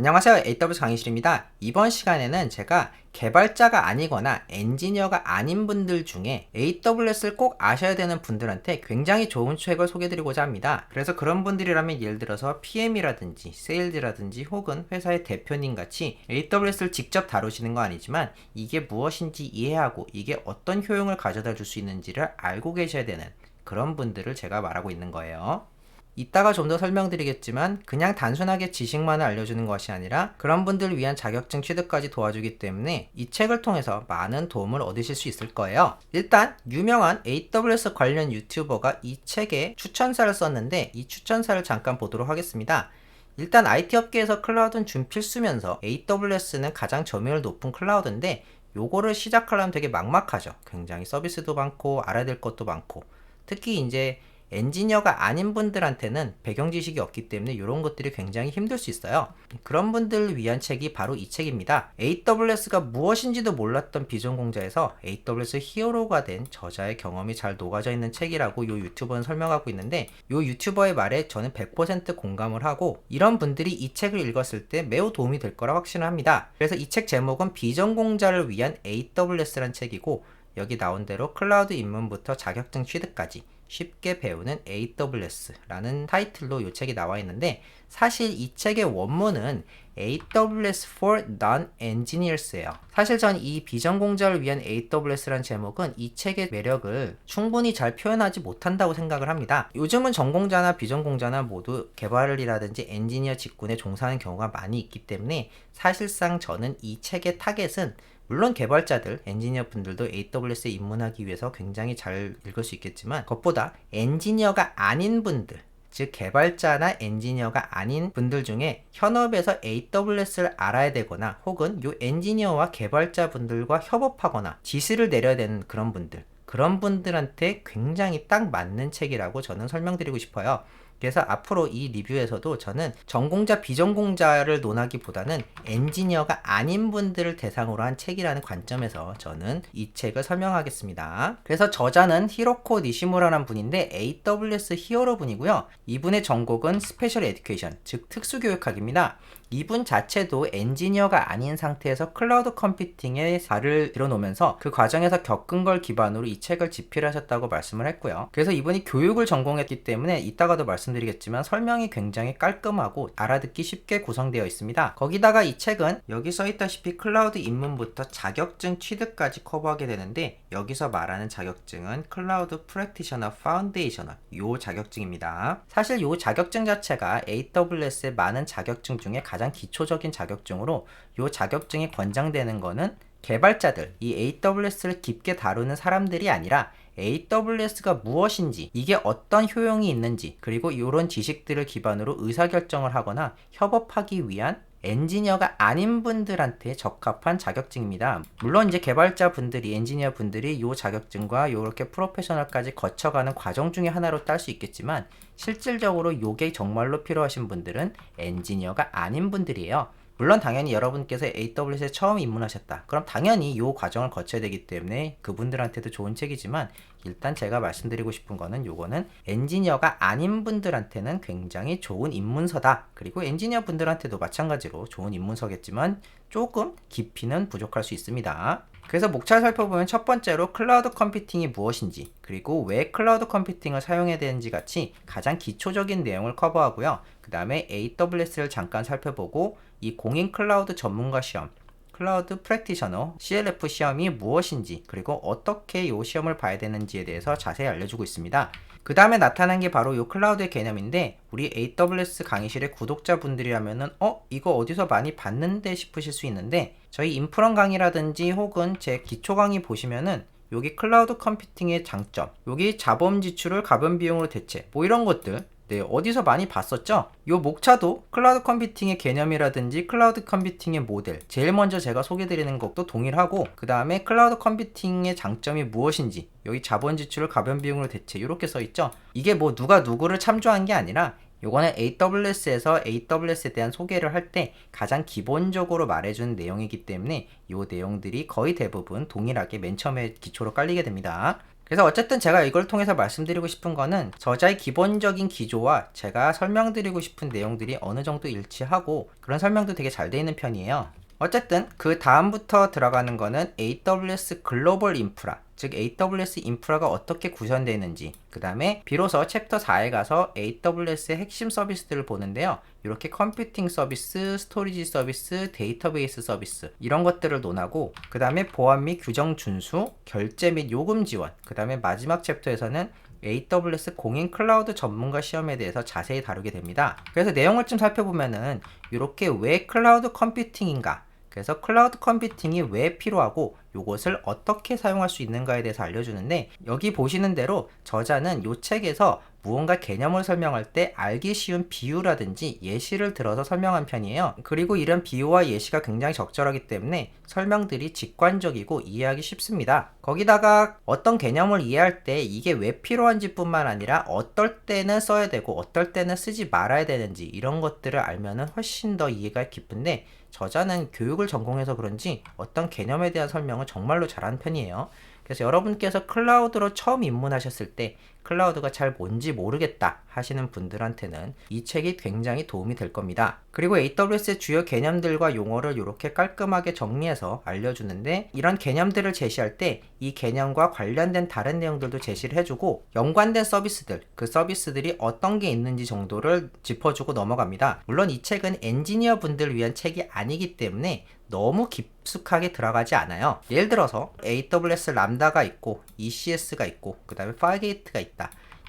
안녕하세요. AWS 강의실입니다. 이번 시간에는 제가 개발자가 아니거나 엔지니어가 아닌 분들 중에 AWS를 꼭 아셔야 되는 분들한테 굉장히 좋은 책을 소개드리고자 합니다. 그래서 그런 분들이라면 예를 들어서 PM이라든지 세일즈라든지 혹은 회사의 대표님 같이 AWS를 직접 다루시는 거 아니지만 이게 무엇인지 이해하고 이게 어떤 효용을 가져다 줄 수 있는지를 알고 계셔야 되는 그런 분들을 제가 말하고 있는 거예요. 이따가 좀 더 설명드리겠지만 그냥 단순하게 지식만을 알려주는 것이 아니라 그런 분들을 위한 자격증 취득까지 도와주기 때문에 이 책을 통해서 많은 도움을 얻으실 수 있을 거예요. 일단 유명한 AWS 관련 유튜버가 이 책에 추천사를 썼는데 이 추천사를 잠깐 보도록 하겠습니다. 일단 IT 업계에서 클라우드는 준필수면서 AWS는 가장 점유율 높은 클라우드인데 요거를 시작하려면 되게 막막하죠. 굉장히 서비스도 많고 알아야 될 것도 많고 특히 이제 엔지니어가 아닌 분들한테는 배경 지식이 없기 때문에 이런 것들이 굉장히 힘들 수 있어요. 그런 분들을 위한 책이 바로 이 책입니다. AWS가 무엇인지도 몰랐던 비전공자에서 AWS 히어로가 된 저자의 경험이 잘 녹아져 있는 책이라고 이 유튜버는 설명하고 있는데 이 유튜버의 말에 저는 100% 공감을 하고 이런 분들이 이 책을 읽었을 때 매우 도움이 될 거라 확신을 합니다. 그래서 이 책 제목은 비전공자를 위한 AWS란 책이고 여기 나온 대로 클라우드 입문부터 자격증 취득까지 쉽게 배우는 AWS라는 타이틀로 이 책이 나와 있는데 사실 이 책의 원문은 AWS for Non-Engineers예요. 사실 전 이 비전공자를 위한 AWS란 제목은 이 책의 매력을 충분히 잘 표현하지 못한다고 생각을 합니다. 요즘은 전공자나 비전공자나 모두 개발이라든지 엔지니어 직군에 종사하는 경우가 많이 있기 때문에 사실상 저는 이 책의 타겟은 물론 개발자들, 엔지니어 분들도 AWS에 입문하기 위해서 굉장히 잘 읽을 수 있겠지만 그것보다 엔지니어가 아닌 분들 즉 개발자나 엔지니어가 아닌 분들 중에 현업에서 AWS를 알아야 되거나 혹은 요 엔지니어와 개발자 분들과 협업하거나 지시를 내려야 되는 그런 분들 그런 분들한테 굉장히 딱 맞는 책이라고 저는 설명드리고 싶어요. 그래서 앞으로 이 리뷰에서도 저는 전공자 비전공자를 논하기보다는 엔지니어가 아닌 분들을 대상으로 한 책이라는 관점에서 저는 이 책을 설명하겠습니다. 그래서 저자는 히로코 니시무라라는 분인데 AWS 히어로 분이고요. 이분의 전공은 스페셜 에듀케이션, 즉 특수교육학입니다. 이분 자체도 엔지니어가 아닌 상태에서 클라우드 컴퓨팅에 발을 들어놓으면서 그 과정에서 겪은 걸 기반으로 이 책을 집필하셨다고 말씀을 했고요. 그래서 이분이 교육을 전공했기 때문에 이따가도 말씀드리겠지만 설명이 굉장히 깔끔하고 알아듣기 쉽게 구성되어 있습니다. 거기다가 이 책은 여기 써 있다시피 클라우드 입문부터 자격증 취득까지 커버하게 되는데 여기서 말하는 자격증은 클라우드 프랙티셔너 파운데이셔널 요 자격증입니다. 사실 요 자격증 자체가 AWS의 많은 자격증 중에 가장 가장 기초적인 자격증으로 이 자격증이 권장되는 거는 개발자들, 이 AWS를 깊게 다루는 사람들이 아니라 AWS가 무엇인지, 이게 어떤 효용이 있는지, 그리고 이런 지식들을 기반으로 의사결정을 하거나 협업하기 위한 엔지니어가 아닌 분들한테 적합한 자격증입니다. 물론 이제 개발자 분들이 엔지니어 분들이 이 자격증과 이렇게 프로페셔널까지 거쳐가는 과정 중에 하나로 딸 수 있겠지만 실질적으로 이게 정말로 필요하신 분들은 엔지니어가 아닌 분들이에요. 물론 당연히 여러분께서 AWS에 처음 입문하셨다. 그럼 당연히 이 과정을 거쳐야 되기 때문에 그분들한테도 좋은 책이지만 일단 제가 말씀드리고 싶은 거는 요거는 엔지니어가 아닌 분들한테는 굉장히 좋은 입문서다. 그리고 엔지니어 분들한테도 마찬가지로 좋은 입문서겠지만 조금 깊이는 부족할 수 있습니다. 그래서 목차를 살펴보면 첫 번째로 클라우드 컴퓨팅이 무엇인지 그리고 왜 클라우드 컴퓨팅을 사용해야 되는지 같이 가장 기초적인 내용을 커버하고요. 그 다음에 AWS를 잠깐 살펴보고 이 공인 클라우드 전문가 시험 클라우드 프랙티셔너 CLF 시험이 무엇인지 그리고 어떻게 이 시험을 봐야 되는지에 대해서 자세히 알려주고 있습니다. 그 다음에 나타난 게 바로 이 클라우드의 개념인데 우리 AWS 강의실의 구독자분들이라면은 어 이거 어디서 많이 봤는데 싶으실 수 있는데 저희 인프런 강의라든지 혹은 제 기초 강의 보시면은 여기 클라우드 컴퓨팅의 장점, 여기 자본 지출을 가변 비용으로 대체, 뭐 이런 것들 네, 어디서 많이 봤었죠? 요 목차도 클라우드 컴퓨팅의 개념이라든지 클라우드 컴퓨팅의 모델 제일 먼저 제가 소개드리는 것도 동일하고 그 다음에 클라우드 컴퓨팅의 장점이 무엇인지 여기 자본 지출을 가변 비용으로 대체 이렇게 써 있죠. 이게 뭐 누가 누구를 참조한 게 아니라 요거는 AWS에서 AWS에 대한 소개를 할 때 가장 기본적으로 말해준 내용이기 때문에 요 내용들이 거의 대부분 동일하게 맨 처음에 기초로 깔리게 됩니다. 그래서 어쨌든 제가 이걸 통해서 말씀드리고 싶은 거는 저자의 기본적인 기조와 제가 설명드리고 싶은 내용들이 어느 정도 일치하고 그런 설명도 되게 잘 돼 있는 편이에요. 어쨌든 그 다음부터 들어가는 거는 AWS 글로벌 인프라 즉 AWS 인프라가 어떻게 구성되어 있는지 그 다음에 비로소 챕터 4에 가서 AWS의 핵심 서비스들을 보는데요 이렇게 컴퓨팅 서비스, 스토리지 서비스, 데이터베이스 서비스 이런 것들을 논하고 그 다음에 보안 및 규정 준수, 결제 및 요금 지원 그 다음에 마지막 챕터에서는 AWS 공인 클라우드 전문가 시험에 대해서 자세히 다루게 됩니다. 그래서 내용을 좀 살펴보면은 이렇게 왜 클라우드 컴퓨팅인가 그래서 클라우드 컴퓨팅이 왜 필요하고 이것을 어떻게 사용할 수 있는가에 대해서 알려주는데 여기 보시는 대로 저자는 이 책에서 무언가 개념을 설명할 때 알기 쉬운 비유라든지 예시를 들어서 설명한 편이에요. 그리고 이런 비유와 예시가 굉장히 적절하기 때문에 설명들이 직관적이고 이해하기 쉽습니다. 거기다가 어떤 개념을 이해할 때 이게 왜 필요한지 뿐만 아니라 어떨 때는 써야 되고 어떨 때는 쓰지 말아야 되는지 이런 것들을 알면은 훨씬 더 이해가 깊은데 저자는 교육을 전공해서 그런지 어떤 개념에 대한 설명을 정말로 잘하는 편이에요. 그래서 여러분께서 클라우드로 처음 입문하셨을 때 클라우드가 잘 뭔지 모르겠다 하시는 분들한테는 이 책이 굉장히 도움이 될 겁니다. 그리고 AWS의 주요 개념들과 용어를 이렇게 깔끔하게 정리해서 알려주는데 이런 개념들을 제시할 때 이 개념과 관련된 다른 내용들도 제시를 해주고 연관된 서비스들, 그 서비스들이 어떤 게 있는지 정도를 짚어주고 넘어갑니다. 물론 이 책은 엔지니어 분들 위한 책이 아니기 때문에 너무 깊숙하게 들어가지 않아요. 예를 들어서 AWS 람다가 있고 ECS가 있고 그 다음에 파이게이트가 있다.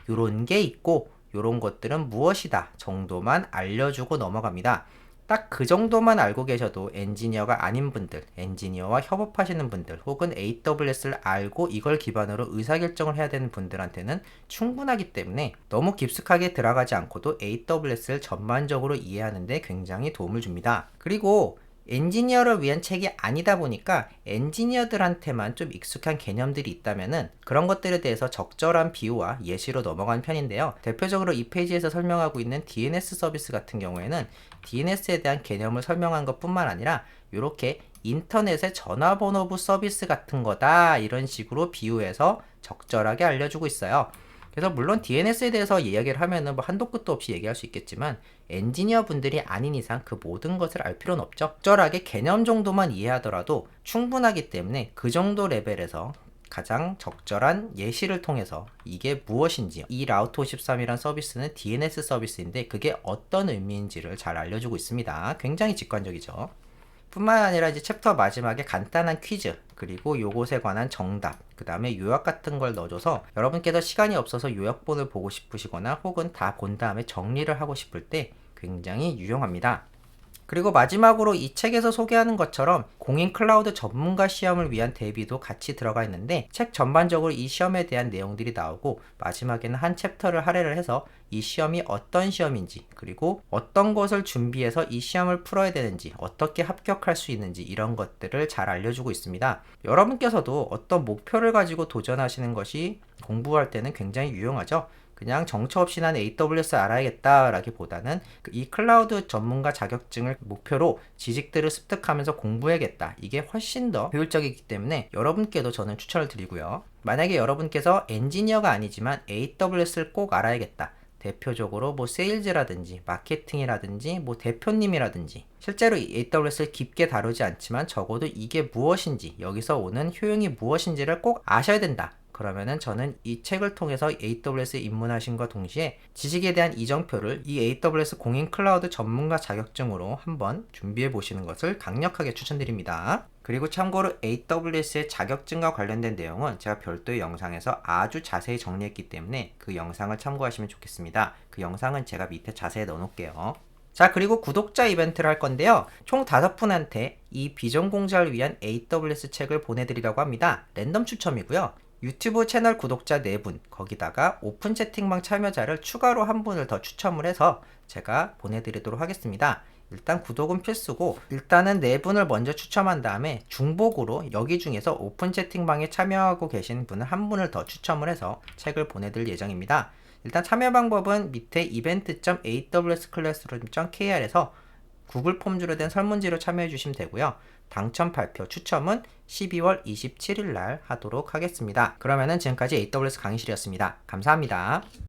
이런 게 있고 이런 것들은 무엇이다 정도만 알려주고 넘어갑니다. 딱 그 정도만 알고 계셔도 엔지니어가 아닌 분들, 엔지니어와 협업하시는 분들, 혹은 AWS를 알고 이걸 기반으로 의사결정을 해야 되는 분들한테는 충분하기 때문에 너무 깊숙하게 들어가지 않고도 AWS를 전반적으로 이해하는데 굉장히 도움을 줍니다. 그리고 엔지니어를 위한 책이 아니다 보니까 엔지니어들한테만 좀 익숙한 개념들이 있다면은 그런 것들에 대해서 적절한 비유와 예시로 넘어간 편인데요. 대표적으로 이 페이지에서 설명하고 있는 DNS 서비스 같은 경우에는 DNS에 대한 개념을 설명한 것 뿐만 아니라 이렇게 인터넷의 전화번호부 서비스 같은 거다 이런 식으로 비유해서 적절하게 알려주고 있어요. 그래서 물론 DNS에 대해서 이야기를 하면은 뭐 한도 끝도 없이 얘기할 수 있겠지만 엔지니어 분들이 아닌 이상 그 모든 것을 알 필요는 없죠. 적절하게 개념 정도만 이해하더라도 충분하기 때문에 그 정도 레벨에서 가장 적절한 예시를 통해서 이게 무엇인지 이 라우트 53이란 서비스는 DNS 서비스인데 그게 어떤 의미인지를 잘 알려주고 있습니다. 굉장히 직관적이죠. 뿐만 아니라 이제 챕터 마지막에 간단한 퀴즈 그리고 요것에 관한 정답 그 다음에 요약 같은 걸 넣어줘서 여러분께서 시간이 없어서 요약본을 보고 싶으시거나 혹은 다 본 다음에 정리를 하고 싶을 때 굉장히 유용합니다. 그리고 마지막으로 이 책에서 소개하는 것처럼 공인 클라우드 전문가 시험을 위한 대비도 같이 들어가 있는데 책 전반적으로 이 시험에 대한 내용들이 나오고 마지막에는 한 챕터를 할애를 해서 이 시험이 어떤 시험인지 그리고 어떤 것을 준비해서 이 시험을 풀어야 되는지 어떻게 합격할 수 있는지 이런 것들을 잘 알려주고 있습니다. 여러분께서도 어떤 목표를 가지고 도전하시는 것이 공부할 때는 굉장히 유용하죠. 그냥 정처 없이 난 AWS 알아야겠다라기보다는 그이 클라우드 전문가 자격증을 목표로 지식들을 습득하면서 공부해야겠다. 이게 훨씬 더 효율적이기 때문에 여러분께도 저는 추천을 드리고요. 만약에 여러분께서 엔지니어가 아니지만 AWS를 꼭 알아야겠다. 대표적으로 뭐 세일즈라든지 마케팅이라든지 뭐 대표님이라든지 실제로 AWS를 깊게 다루지 않지만 적어도 이게 무엇인지 여기서 오는 효용이 무엇인지를 꼭 아셔야 된다. 그러면은 저는 이 책을 통해서 AWS에 입문하신과 동시에 지식에 대한 이정표를 이 AWS 공인 클라우드 전문가 자격증으로 한번 준비해 보시는 것을 강력하게 추천드립니다. 그리고 참고로 AWS의 자격증과 관련된 내용은 제가 별도의 영상에서 아주 자세히 정리했기 때문에 그 영상을 참고하시면 좋겠습니다. 그 영상은 제가 밑에 자세히 넣어놓을게요. 자, 그리고 구독자 이벤트를 할 건데요. 총 다섯 분한테 이 비전공자를 위한 AWS 책을 보내드리려고 합니다. 랜덤 추첨이고요. 유튜브 채널 구독자 4분, 거기다가 오픈 채팅방 참여자를 추가로 한 분을 더 추첨을 해서 제가 보내드리도록 하겠습니다. 일단 구독은 필수고 일단은 네 분을 먼저 추첨한 다음에 중복으로 여기 중에서 오픈 채팅방에 참여하고 계신 분을 한 분을 더 추첨을 해서 책을 보내드릴 예정입니다. 일단 참여 방법은 밑에 event.awsclassroom.kr에서 구글 폼즈로 된 설문지로 참여해 주시면 되고요. 당첨 발표 추첨은 12월 27일 날 하도록 하겠습니다. 그러면은 지금까지 AWS 강의실이었습니다. 감사합니다.